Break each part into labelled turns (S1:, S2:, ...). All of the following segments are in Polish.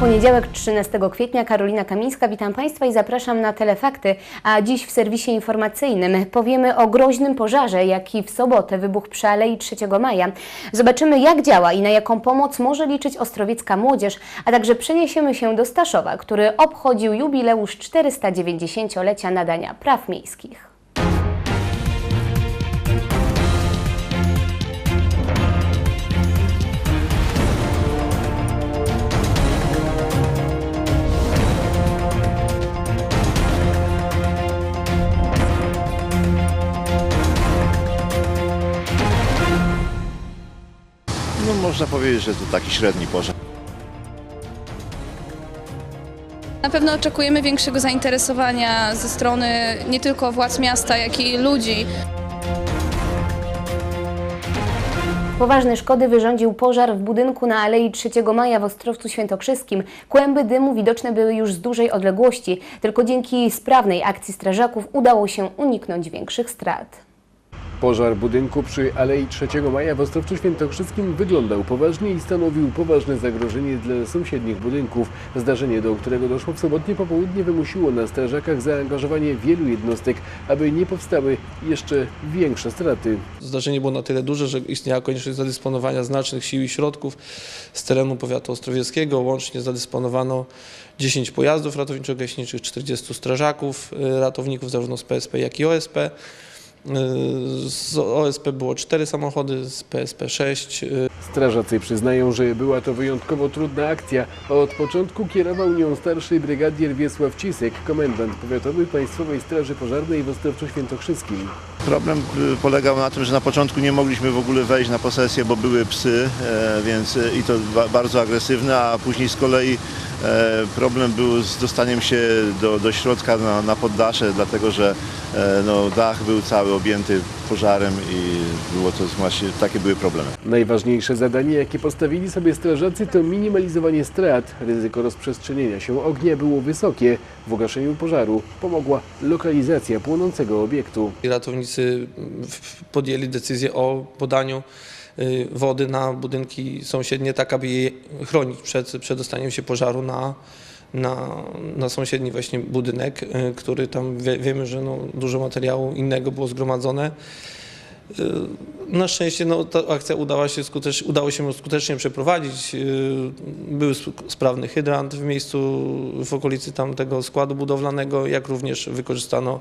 S1: Poniedziałek 13 kwietnia, Karolina Kamińska, witam Państwa i zapraszam na Telefakty, a dziś w serwisie informacyjnym powiemy o groźnym pożarze, jaki w sobotę wybuchł przy Alei 3 Maja. Zobaczymy jak działa i na jaką pomoc może liczyć ostrowiecka młodzież, a także przeniesiemy się do Staszowa, który obchodził jubileusz 490-lecia nadania praw miejskich.
S2: Można powiedzieć, że to taki średni pożar.
S3: Na pewno oczekujemy większego zainteresowania ze strony nie tylko władz miasta, jak i ludzi.
S1: Poważne szkody wyrządził pożar w budynku na Alei 3 Maja w Ostrowcu Świętokrzyskim. Kłęby dymu widoczne były już z dużej odległości, tylko dzięki sprawnej akcji strażaków udało się uniknąć większych strat.
S4: Pożar budynku przy Alei 3 Maja w Ostrowcu Świętokrzyskim wyglądał poważnie i stanowił poważne zagrożenie dla sąsiednich budynków. Zdarzenie, do którego doszło w sobotnie popołudnie, wymusiło na strażakach zaangażowanie wielu jednostek, aby nie powstały jeszcze większe straty.
S5: Zdarzenie było na tyle duże, że istniała konieczność zadysponowania znacznych sił i środków z terenu powiatu ostrowieckiego. Łącznie zadysponowano 10 pojazdów ratowniczo-gaśniczych, 40 strażaków, y, ratowników zarówno z PSP, jak i OSP. Z OSP było 4 samochody, z PSP 6. y,
S4: Strażacy przyznają, że była to wyjątkowo trudna akcja, a od początku kierował nią starszy brygadier Wiesław Cisek, komendant powiatowy Państwowej Straży Pożarnej w Ostrowcu Świętokrzyskim.
S2: Problem y, polegał na tym, że na początku nie mogliśmy w ogóle wejść na posesję, bo były psy, e, więc y, i to ba- bardzo agresywne, a później z kolei e, problem był z dostaniem się do, do środka na, na poddasze, dlatego że no, dach był cały objęty pożarem i było to właśnie, takie były problemy.
S4: Najważniejsze zadanie, jakie postawili sobie strażacy, to minimalizowanie strat. Ryzyko rozprzestrzenienia się ognia było wysokie. W ugaszeniu pożaru pomogła lokalizacja płonącego obiektu.
S5: Ratownicy w- podjęli decyzję o podaniu y, wody na budynki sąsiednie, tak aby je chronić przed przedostaniem się pożaru na, na, na sąsiedni właśnie budynek, y, który tam wie, wiemy, że no, dużo materiału innego było zgromadzone. Y, Na szczęście no, ta akcja udała się skutecz, udało się skutecznie przeprowadzić. Y, Był sp- sprawny hydrant w miejscu, w okolicy tamtego składu budowlanego, jak również wykorzystano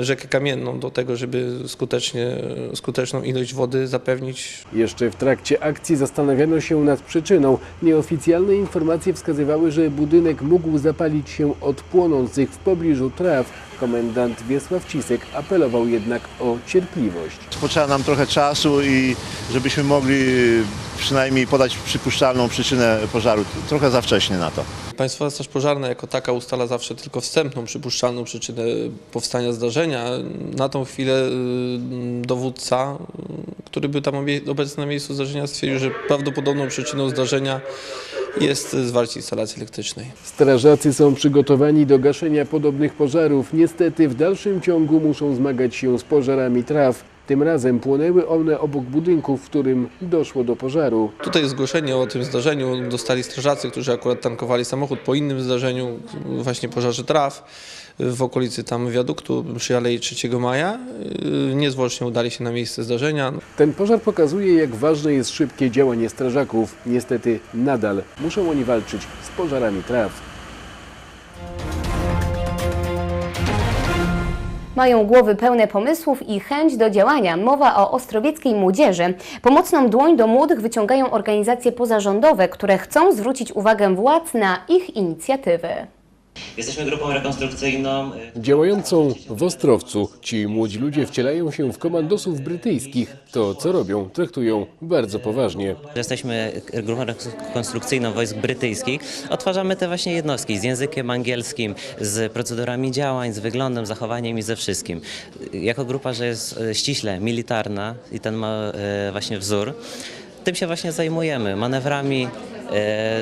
S5: rzekę kamienną do tego, żeby skutecznie, skuteczną ilość wody zapewnić
S4: Jeszcze w trakcie akcji zastanawiano się nad przyczyną. Nieoficjalne informacje wskazywały, że budynek mógł zapalić się od płonących w pobliżu traw. Komendant Wiesław Cisek apelował jednak o cierpliwość.
S2: Potrzeba nam trochę czasu i żebyśmy mogli przynajmniej podać przypuszczalną przyczynę pożaru. Trochę za wcześnie na to.
S5: Państwowa Straż Pożarna jako taka ustala zawsze tylko wstępną, przypuszczalną przyczynę powstania zdarzenia. Na tą chwilę y, dowódca, który był tam obecny na miejscu zdarzenia, stwierdził, że prawdopodobną przyczyną zdarzenia jest zwarcie instalacji elektrycznej.
S4: Strażacy są przygotowani do gaszenia podobnych pożarów. Niestety w dalszym ciągu muszą zmagać się z pożarami traw. Tym razem płonęły one obok budynku, w którym doszło do pożaru.
S5: Tutaj zgłoszenie o tym zdarzeniu dostali strażacy, którzy akurat tankowali samochód po innym zdarzeniu, właśnie pożarze traw w okolicy tam wiaduktu przy Alei 3 Maja. Y, Niezwłocznie udali się na miejsce zdarzenia.
S4: Ten pożar pokazuje, jak ważne jest szybkie działanie strażaków. Niestety nadal muszą oni walczyć z pożarami traw.
S1: Mają głowy pełne pomysłów i chęć do działania. Mowa o ostrowieckiej młodzieży. Pomocną dłoń do młodych wyciągają organizacje pozarządowe, które chcą zwrócić uwagę władz na ich inicjatywy.
S6: Jesteśmy grupą rekonstrukcyjną. y,
S4: Działającą w Ostrowcu ci młodzi ludzie wcielają się w komandosów brytyjskich. To, co robią, traktują bardzo poważnie.
S6: Jesteśmy grupą rekonstrukcyjną wojsk brytyjskich. Odtwarzamy te właśnie jednostki z językiem angielskim, z procedurami działań, z wyglądem, zachowaniem i ze wszystkim. Jako grupa, że jest e, ściśle militarna i ten ma e, właśnie wzór, tym się właśnie zajmujemy. Manewrami,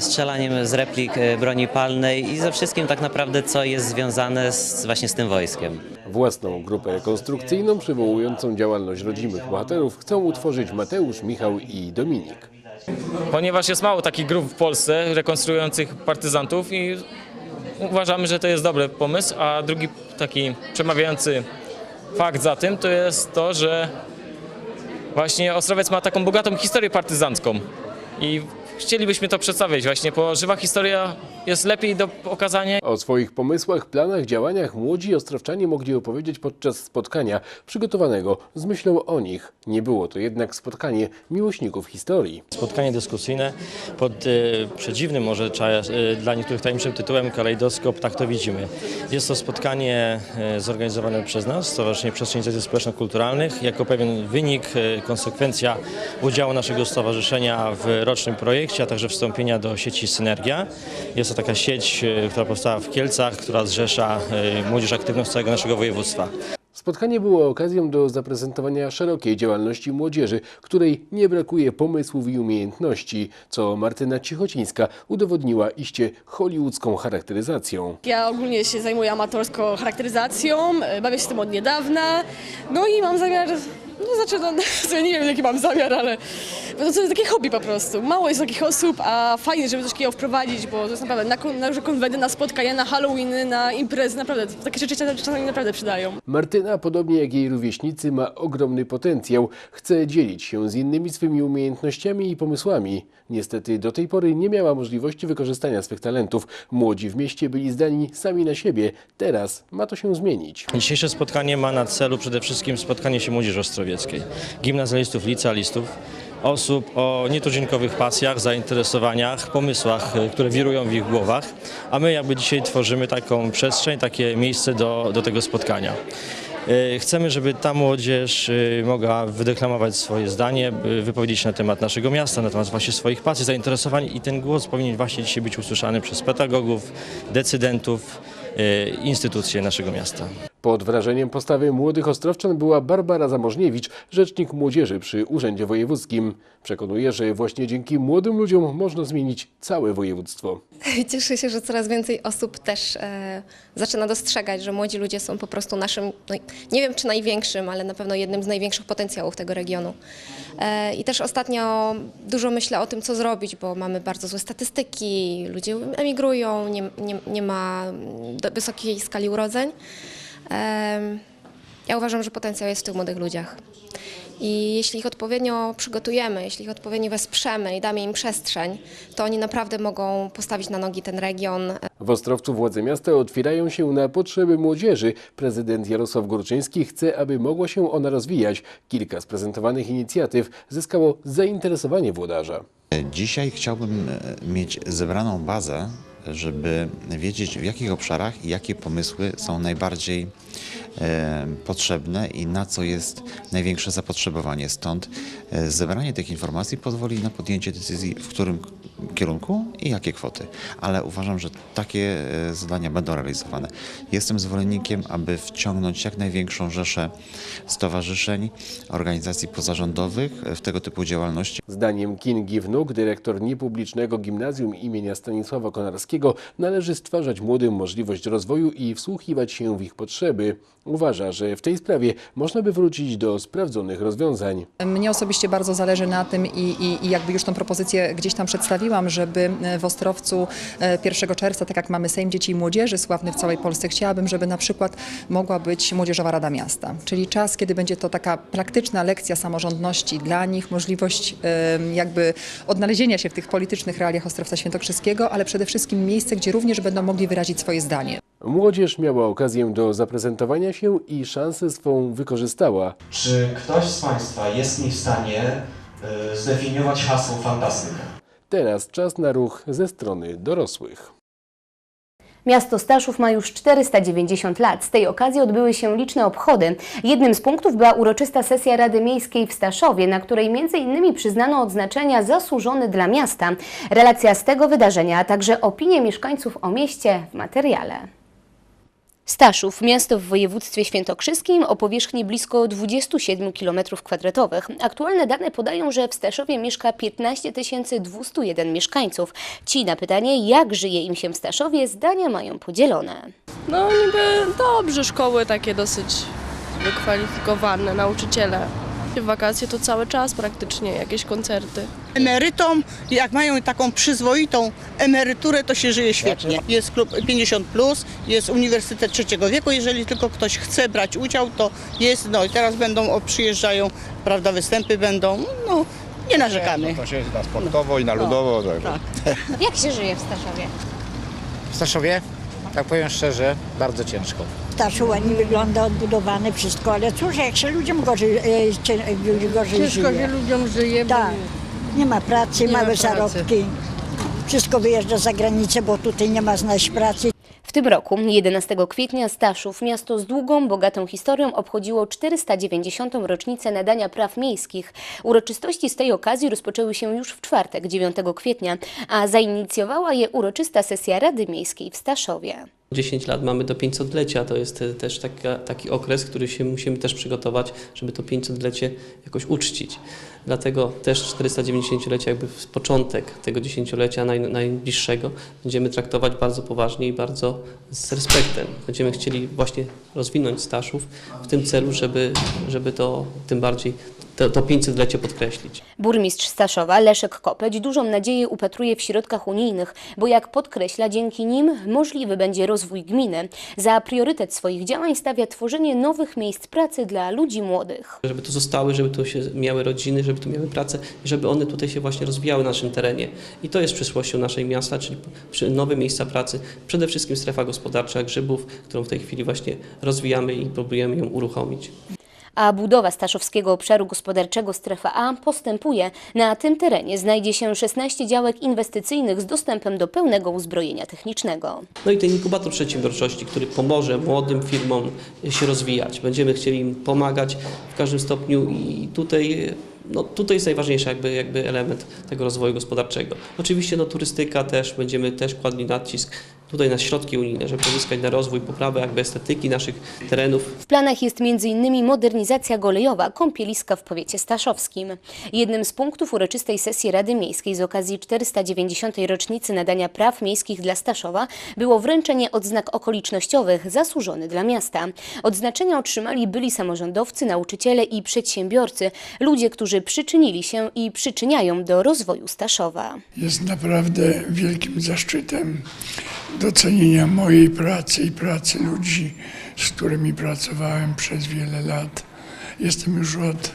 S6: strzelaniem z replik e, broni palnej i ze wszystkim tak naprawdę, co jest związane z, właśnie z tym wojskiem.
S4: Własną grupę rekonstrukcyjną przywołującą działalność rodzimych bohaterów chcą utworzyć Mateusz, Michał i Dominik.
S7: ponieważ jest mało takich grup w Polsce rekonstruujących partyzantów i uważamy, że to jest dobry pomysł, a drugi taki przemawiający fakt za tym to jest to, że właśnie Ostrowiec ma taką bogatą historię partyzancką i chcielibyśmy to przedstawić właśnie, bo żywa historia jest lepiej do pokazania
S4: O swoich pomysłach, planach, działaniach młodzi ostrowczanie mogli opowiedzieć podczas spotkania przygotowanego z myślą o nich. Nie było to jednak spotkanie miłośników historii.
S8: Spotkanie dyskusyjne pod e, przedziwnym może e, dla niektórych tajemniczym tytułem Kalejdoskop, tak to widzimy. Jest to spotkanie e, zorganizowane przez nas, Stowarzyszenie Przestrzeń Inicjatyw Społeczno-Kulturalnych, jako pewien wynik, e, konsekwencja udziału naszego stowarzyszenia w rocznym projekcie, a także wstąpienia do sieci Synergia. Jest to taka sieć, e, która powstała w Kielcach, która zrzesza e, młodzież aktywną z całego naszego województwa.
S4: Spotkanie było okazją do zaprezentowania szerokiej działalności młodzieży, której nie brakuje pomysłów i umiejętności, co Martyna Cichocińska udowodniła iście hollywoodzką charakteryzacją.
S9: Ja ogólnie się zajmuję amatorską charakteryzacją, e, bawię się tym od niedawna, no i mam zamiar, no znaczy, no, nie wiem jaki mam zamiar, ale no, to jest takie hobby po prostu. Mało jest takich osób, a fajnie, żeby coś takiego wprowadzić, bo to jest naprawdę na, na różne konwenty, na spotkania, na Halloweeny, na imprezy, naprawdę takie rzeczy czasami naprawdę przydają.
S4: Martyna, podobnie jak jej rówieśnicy, ma ogromny potencjał. Chce dzielić się z innymi swymi umiejętnościami i pomysłami. Niestety do tej pory nie miała możliwości wykorzystania swych talentów. Młodzi w mieście byli zdani sami na siebie. Teraz ma to się zmienić.
S8: Dzisiejsze spotkanie ma na celu przede wszystkim spotkanie się młodzieży ostrowieckiej, gimnazjalistów, licealistów, osób o nietuzinkowych pasjach, zainteresowaniach, pomysłach, y, które wirują w ich głowach, a my jakby dzisiaj tworzymy taką przestrzeń, takie miejsce do, do tego spotkania. Y, Chcemy, żeby ta młodzież y, mogła wydeklamować swoje zdanie, wypowiedzieć na temat naszego miasta, na temat właśnie swoich pasji, zainteresowań i ten głos powinien właśnie dzisiaj być usłyszany przez pedagogów, decydentów, instytucje naszego miasta.
S4: Pod wrażeniem postawy młodych ostrowczan była Barbara Zamożniewicz, rzecznik młodzieży przy Urzędzie Wojewódzkim. Przekonuje, że właśnie dzięki młodym ludziom można zmienić całe województwo.
S10: Cieszę się, że coraz więcej osób też e, zaczyna dostrzegać, że młodzi ludzie są po prostu naszym, no, nie wiem czy największym, ale na pewno jednym z największych potencjałów tego regionu. E, I też ostatnio dużo myślę o tym, co zrobić, bo mamy bardzo złe statystyki, ludzie emigrują, nie, nie, nie ma wysokiej skali urodzeń. Ja uważam, że potencjał jest w tych młodych ludziach. I jeśli ich odpowiednio przygotujemy, jeśli ich odpowiednio wesprzemy i damy im przestrzeń, to oni naprawdę mogą postawić na nogi ten region.
S4: W Ostrowcu władze miasta otwierają się na potrzeby młodzieży. Prezydent Jarosław Górczyński chce, aby mogła się ona rozwijać. Kilka z prezentowanych inicjatyw zyskało zainteresowanie włodarza.
S11: Dzisiaj chciałbym e, mieć zebraną bazę, żeby wiedzieć w jakich obszarach i jakie pomysły są najbardziej potrzebne i na co jest największe zapotrzebowanie. Stąd e, zebranie tych informacji pozwoli na podjęcie decyzji, w którym kierunku i jakie kwoty. Ale uważam, że takie e, zadania będą realizowane. Jestem zwolennikiem, aby wciągnąć jak największą rzeszę stowarzyszeń, organizacji pozarządowych w tego typu działalności.
S4: Zdaniem Kingi Wnuk, dyrektor niepublicznego gimnazjum imienia Stanisława Konarskiego, należy stwarzać młodym możliwość rozwoju i wsłuchiwać się w ich potrzeby. Uważa, że w tej sprawie można by wrócić do sprawdzonych rozwiązań.
S12: Mnie osobiście bardzo zależy na tym i, i, i jakby już tą propozycję gdzieś tam przedstawiłam, żeby w Ostrowcu e, 1 czerwca, tak jak mamy Sejm Dzieci i Młodzieży, sławny w całej Polsce, chciałabym, żeby na przykład mogła być Młodzieżowa Rada Miasta, czyli czas, kiedy będzie to taka praktyczna lekcja samorządności dla nich, możliwość em, jakby odnalezienia się w tych politycznych realiach Ostrowca Świętokrzyskiego, ale przede wszystkim miejsce, gdzie również będą mogli wyrazić swoje zdanie.
S4: Młodzież miała okazję do zaprezentowania się i szansę swą wykorzystała.
S13: Czy ktoś z Państwa jest mi w stanie y, zdefiniować hasło fantastyka?
S4: Teraz czas na ruch ze strony dorosłych.
S1: Miasto Staszów ma już 490 lat. Z tej okazji odbyły się liczne obchody. Jednym z punktów była uroczysta sesja Rady Miejskiej w Staszowie, na której m.in. przyznano odznaczenia zasłużony dla miasta. Relacja z tego wydarzenia, a także opinie mieszkańców o mieście w materiale. Staszów, miasto w województwie świętokrzyskim o powierzchni blisko 27 km2. Aktualne dane podają, że w Staszowie mieszka 15 201 mieszkańców. Ci na pytanie, jak żyje im się w Staszowie, zdania mają podzielone.
S3: No niby dobrze, szkoły takie dosyć wykwalifikowane, nauczyciele
S9: W wakacje to cały czas praktycznie jakieś koncerty.
S14: Emerytom, jak mają taką przyzwoitą emeryturę, to się żyje świetnie. Jest klub 50, jest Uniwersytet Trzeciego Wieku. Jeżeli tylko ktoś chce brać udział, to jest. No i teraz będą, o, przyjeżdżają, prawda, występy będą. No, nie narzekamy.
S15: To się jest na sportowo i na ludowo. Tak.
S14: tak.
S1: Jak się żyje w Staszowie?
S16: W Staszowie, tak powiem szczerze, bardzo ciężko.
S17: Staszów ładnie wygląda, odbudowane wszystko, ale cóż, jak się ludziom gorzej, e, e, gorzej
S18: Ciężko
S17: żyje.
S18: się ludziom żyje, bo
S17: Tak, nie ma pracy,
S18: Nie ma
S17: małe
S18: pracy.
S17: zarobki. Wszystko wyjeżdża za granicę, bo tutaj nie ma znaleźć pracy.
S1: W tym roku, 11 kwietnia, Staszów, miasto z długą, bogatą historią, obchodziło 490. rocznicę nadania praw miejskich. Uroczystości z tej okazji rozpoczęły się już w czwartek, 9 kwietnia, a zainicjowała je uroczysta sesja Rady Miejskiej w Staszowie.
S19: 10 lat mamy do 500-lecia, to jest e, też taka, taki okres, który się musimy też przygotować, żeby to 500-lecie jakoś uczcić. Dlatego też 490-lecie, jakby w początek tego dziesięciolecia naj, najbliższego, będziemy traktować bardzo poważnie i bardzo z respektem. Będziemy chcieli właśnie rozwinąć Staszów w tym celu, żeby, żeby to tym bardziej to, to 500-lecie podkreślić.
S1: Burmistrz Staszowa Leszek Kopeć dużą nadzieję upatruje w środkach unijnych, bo jak podkreśla, dzięki nim możliwy będzie rozwój gminy. Za priorytet swoich działań stawia tworzenie nowych miejsc pracy dla ludzi młodych.
S19: Żeby tu zostały, żeby tu się miały rodziny, żeby tu miały pracę i żeby one tutaj się właśnie rozwijały na naszym terenie. I to jest przyszłością naszej miasta, czyli nowe miejsca pracy, przede wszystkim strefa gospodarcza Grzybów, którą w tej chwili właśnie rozwijamy i próbujemy ją uruchomić.
S1: A budowa Staszowskiego Obszaru Gospodarczego Strefa A postępuje. Na tym terenie znajdzie się 16 działek inwestycyjnych z dostępem do pełnego uzbrojenia technicznego.
S19: No i ten inkubator przedsiębiorczości, który pomoże młodym firmom się rozwijać. Będziemy chcieli im pomagać w każdym stopniu i tutaj, no, tutaj jest najważniejszy jakby, jakby element tego rozwoju gospodarczego. Oczywiście no, turystyka też, będziemy też kładli nacisk tutaj na środki unijne, żeby pozyskać na rozwój, poprawę jakby estetyki naszych terenów,
S1: W planach jest m.in. modernizacja golejowa kąpieliska w powiecie staszowskim. Jednym z punktów uroczystej sesji Rady Miejskiej z okazji 490. rocznicy nadania praw miejskich dla Staszowa było wręczenie odznak okolicznościowych zasłużony dla miasta. Odznaczenia otrzymali byli samorządowcy, nauczyciele i przedsiębiorcy, ludzie, którzy przyczynili się i przyczyniają do rozwoju Staszowa.
S20: Jest naprawdę wielkim zaszczytem docenienia mojej pracy i pracy ludzi, z którymi pracowałem przez wiele lat. Jestem już od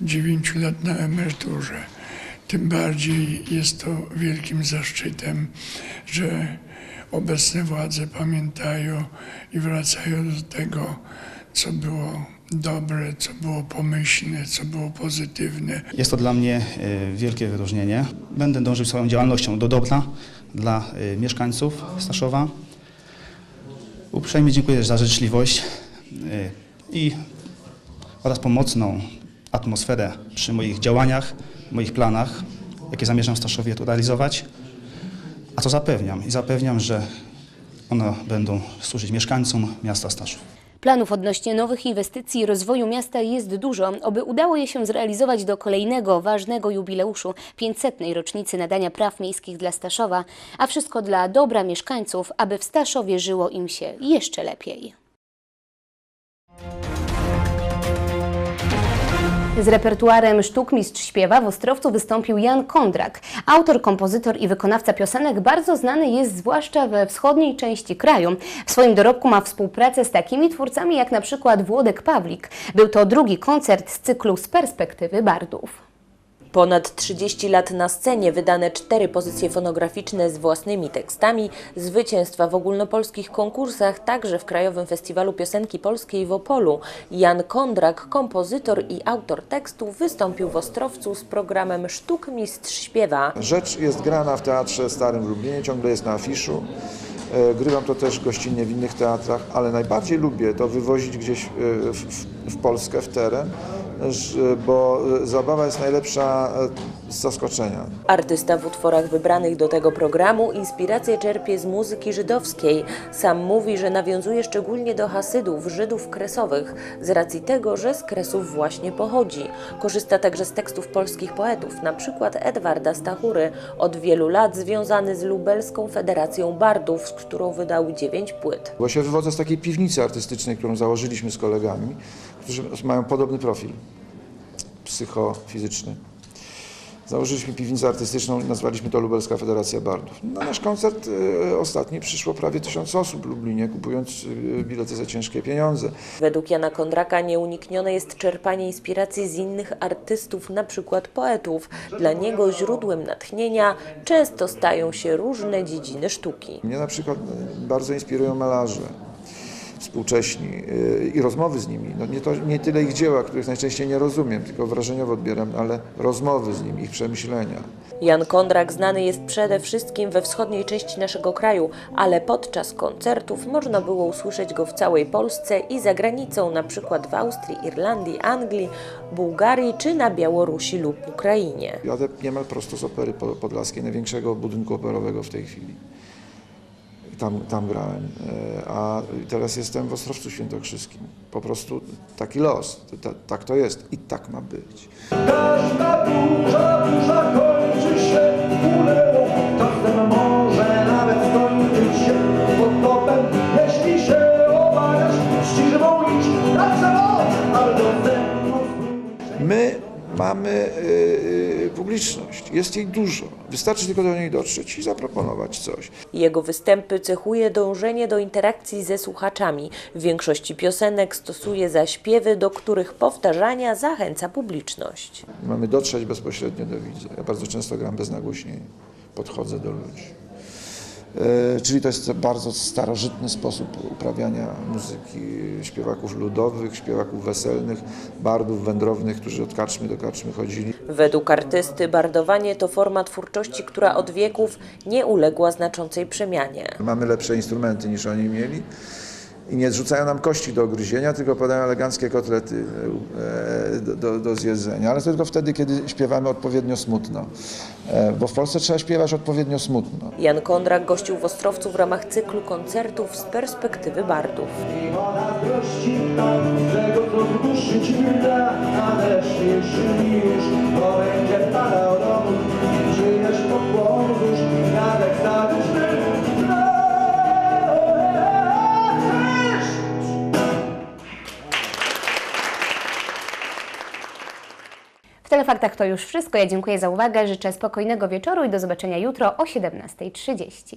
S20: 9 lat na emeryturze. Tym bardziej jest to wielkim zaszczytem, że obecne władze pamiętają i wracają do tego, co było dobre, co było pomyślne, co było pozytywne.
S21: Jest to dla mnie e, wielkie wyróżnienie. Będę dążył swoją działalnością do dobra dla e, mieszkańców Staszowa. Uprzejmie dziękuję za życzliwość e, i oraz pomocną atmosferę przy moich działaniach, moich planach, jakie zamierzam w Staszowie tu realizować. A to zapewniam i zapewniam, że one będą służyć mieszkańcom miasta Staszów.
S1: Planów odnośnie nowych inwestycji i rozwoju miasta jest dużo, oby udało je się zrealizować do kolejnego ważnego jubileuszu 500. rocznicy nadania praw miejskich dla Staszowa, a wszystko dla dobra mieszkańców, aby w Staszowie żyło im się jeszcze lepiej. Z repertuarem sztuk mistrz śpiewa w Ostrowcu wystąpił Jan Kondrak. Autor, kompozytor i wykonawca piosenek bardzo znany jest zwłaszcza we wschodniej części kraju. W swoim dorobku ma współpracę z takimi twórcami jak na przykład Włodek Pawlik. Był to drugi koncert z cyklu z perspektywy bardów.
S22: Ponad 30 lat na scenie, wydane cztery pozycje fonograficzne z własnymi tekstami, zwycięstwa w ogólnopolskich konkursach, także w Krajowym Festiwalu Piosenki Polskiej w Opolu. Jan Kondrak, kompozytor i autor tekstu, wystąpił w Ostrowcu z programem Sztuk Mistrz Śpiewa.
S23: Rzecz jest grana w Teatrze Starym w Lublinie, ciągle jest na afiszu. E, Grywam to też gościnnie w innych teatrach, ale najbardziej lubię to wywozić gdzieś e, w, w, Polskę, w teren, bo e, zabawa jest najlepsza e, z zaskoczenia.
S22: Artysta w utworach wybranych do tego programu inspirację czerpie z muzyki żydowskiej. Sam mówi, że nawiązuje szczególnie do Hasydów, Żydów kresowych, z racji tego, że z Kresów właśnie pochodzi. Korzysta także z tekstów polskich poetów, na przykład Edwarda Stachury, od wielu lat związany z Lubelską Federacją Bardów, z którą wydał dziewięć płyt.
S23: Bo się wywodzę z takiej piwnicy artystycznej, którą założyliśmy z kolegami, którzy mają podobny profil. psychofizyczny. Założyliśmy piwnicę artystyczną i nazwaliśmy to Lubelska Federacja Bardów. Na nasz koncert e, ostatni przyszło prawie tysiąc osób w Lublinie, kupując e, bilety za ciężkie pieniądze.
S22: Według Jana Kondraka nieuniknione jest czerpanie inspiracji z innych artystów, na przykład poetów. Dla niego źródłem natchnienia często stają się różne dziedziny sztuki.
S23: Mnie na przykład e, bardzo inspirują malarze współcześni e, i rozmowy z nimi. No nie, to, nie tyle ich dzieła, których najczęściej nie rozumiem, tylko wrażeniowo odbieram, ale rozmowy z nimi, ich przemyślenia.
S22: Jan Kondrak znany jest przede wszystkim we wschodniej części naszego kraju, ale podczas koncertów można było usłyszeć go w całej Polsce i za granicą, na przykład w Austrii, Irlandii, Anglii, Bułgarii czy na Białorusi lub Ukrainie.
S23: Jadę niemal prosto z Opery Po- Podlaskiej, największego budynku operowego w tej chwili. Tam, tam grałem, E, a teraz jestem w Ostrowcu Świętokrzyskim. Po prostu taki los, Ta- tak to jest i tak ma być.
S10: Każda burza, burza
S23: mamy y, y, publiczność, jest jej dużo. Wystarczy tylko do niej dotrzeć i zaproponować coś.
S22: Jego występy cechuje dążenie do interakcji ze słuchaczami. W większości piosenek stosuje zaśpiewy, do których powtarzania zachęca publiczność.
S23: Mamy dotrzeć bezpośrednio do widza. Ja bardzo często gram bez nagłośnień, podchodzę do ludzi. E, Czyli to jest bardzo starożytny sposób uprawiania muzyki śpiewaków ludowych, śpiewaków weselnych, bardów wędrownych, którzy od karczmy do karczmy chodzili.
S22: Według artysty bardowanie to forma twórczości, która od wieków nie uległa znaczącej przemianie.
S23: Mamy lepsze instrumenty niż oni mieli i nie zrzucają nam kości do gryzienia, tylko podają eleganckie kotlety e, do, do, do zjedzenia, ale to tylko wtedy, kiedy śpiewamy odpowiednio smutno, E, bo w Polsce trzeba śpiewać odpowiednio smutno.
S22: Jan Kondrak gościł w Ostrowcu w ramach cyklu koncertów z perspektywy bardów.
S10: zazdrości
S1: Telefaktach to już wszystko. Ja dziękuję za uwagę, życzę spokojnego wieczoru i do zobaczenia jutro o 17.30.